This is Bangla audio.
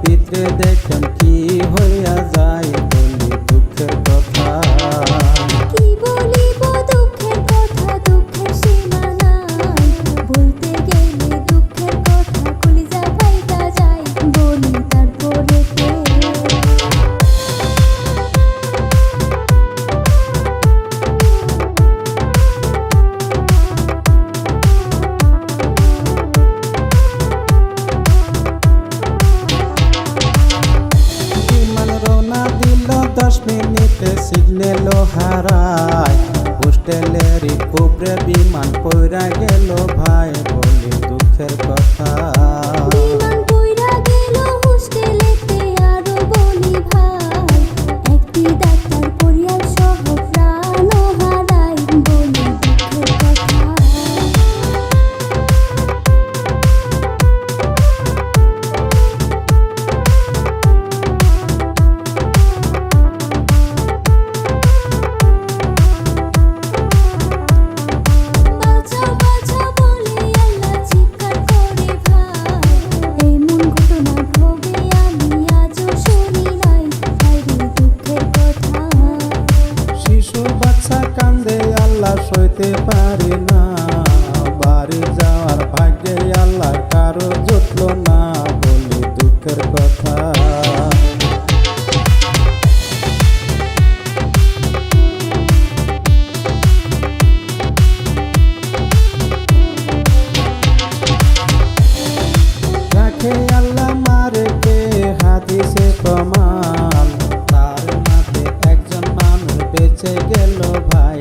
পিতৃ দেশম দশ মিনিটে সিগনেলও হারায়। হোস্টেলের উপরে বিমান পইরা গেল ভাই বলি দুঃখের কথা। সইতে পারে না। বাড়ি যাওয়ার ভাগ্যে আল্লাহ কারও জুটলো না বলি দুঃখের কথা। রাখে মারে কে? প্রমাণ। তার মাঝে একজন মানুষ বেঁচে গেল ভাই।